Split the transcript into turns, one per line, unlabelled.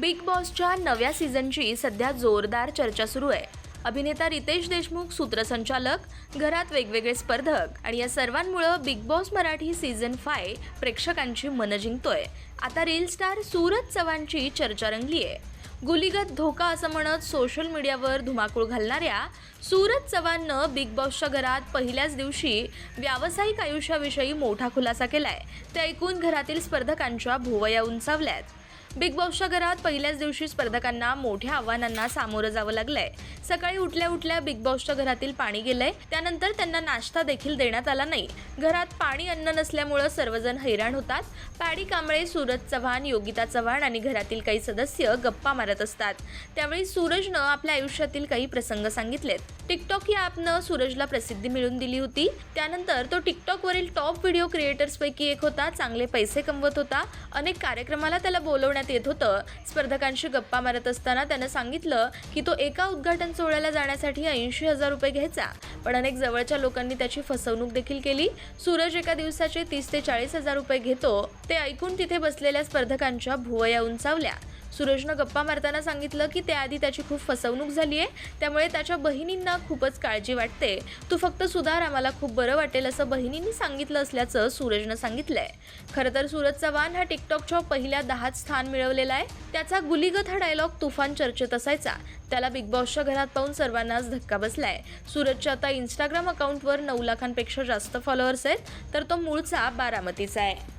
Big बॉसच्या नव्या सीझनची सध्या जोरदार चर्चा सुरू आहे. अभिनेता रितेश देशमुख सूत्रसंचालक घरात वेगवेगळे स्पर्धक आणि या सर्वांमुळं Bigg Boss Marathi season five प्रेक्षकांची मनं जिंकतोय. आता रील स्टार सूरज चव्हाणची चर्चा रंगली आहे गुलीगत धोका असं म्हणत सोशल मीडियावर धुमाकूळ घालणाऱ्या सूरज चव्हाणनं बिग बॉसच्या घरात पहिल्याच दिवशी व्यावसायिक आयुष्याविषयी मोठा खुलासा केलाय. ते ऐकून घरातील स्पर्धकांच्या भुवया उंचावल्यात. बिग बॉसच्या घरात पहिल्याच दिवशी स्पर्धकांना मोठ्या आव्हानांना सामोरं जावं लागलंय. सकाळी उठल्या उठल्या बिग बॉसच्या घरातील पाणी गेलंय. त्यानंतर त्यांना नाश्ता देखील देण्यात आला नाही. घरात पाणी अन्न नसल्यामुळं सर्वजण हैराण होतात. पॅडी कांबळे सूरज चव्हाण योगिता चव्हाण आणि घरातील काही सदस्य गप्पा मारत असतात. त्यावेळी सूरजनं आपल्या आयुष्यातील काही प्रसंग सांगितलेत. टिकटॉक या ॲपनं सूरजला प्रसिद्धी मिळवून दिली होती. त्यानंतर तो टिकटॉकवरील टॉप व्हिडिओ क्रिएटर्सपैकी एक होता. चांगले पैसे कमवत होता. अनेक कार्यक्रमाला त्याला बोलवण्यात येत होतं. स्पर्धकांशी गप्पा मारत असताना त्यानं सांगितलं की तो एका उद्घाटन सोहळ्याला जाण्यासाठी ऐंशी हजार रुपये घ्यायचा. पण अनेक जवळच्या लोकांनी त्याची फसवणूक देखील केली. सूरज एका दिवसाचे तीस ते चाळीस हजार रुपये घेतो. ते ऐकून तिथे बसलेल्या स्पर्धकांच्या भुवया उंचावल्या. सूरजनं गप्पा मारताना सांगितलं की त्याआधी त्याची खूप फसवणूक झाली आहे. त्यामुळे त्याच्या बहिणींना खूपच काळजी वाटते. तू फक्त सुधार आम्हाला खूप बरं वाटेल असं बहिणींनी सांगितलं असल्याचं सूरजनं सांगितलंय. खरं तर सूरज चव्हाण हा टिकटॉकच्या पहिल्या दहात स्थान मिळवलेला आहे. त्याचा गुलीगत हा डायलॉग तुफान चर्चेत असायचा. त्याला बिग बॉसच्या घरात पाहून सर्वांनाच धक्का बसलाय. सूरजच्या आता इंस्टाग्राम अकाउंटवर नऊ लाखांपेक्षा जास्त फॉलोअर्स आहेत तर तो मूळचा बारामतीचा आहे.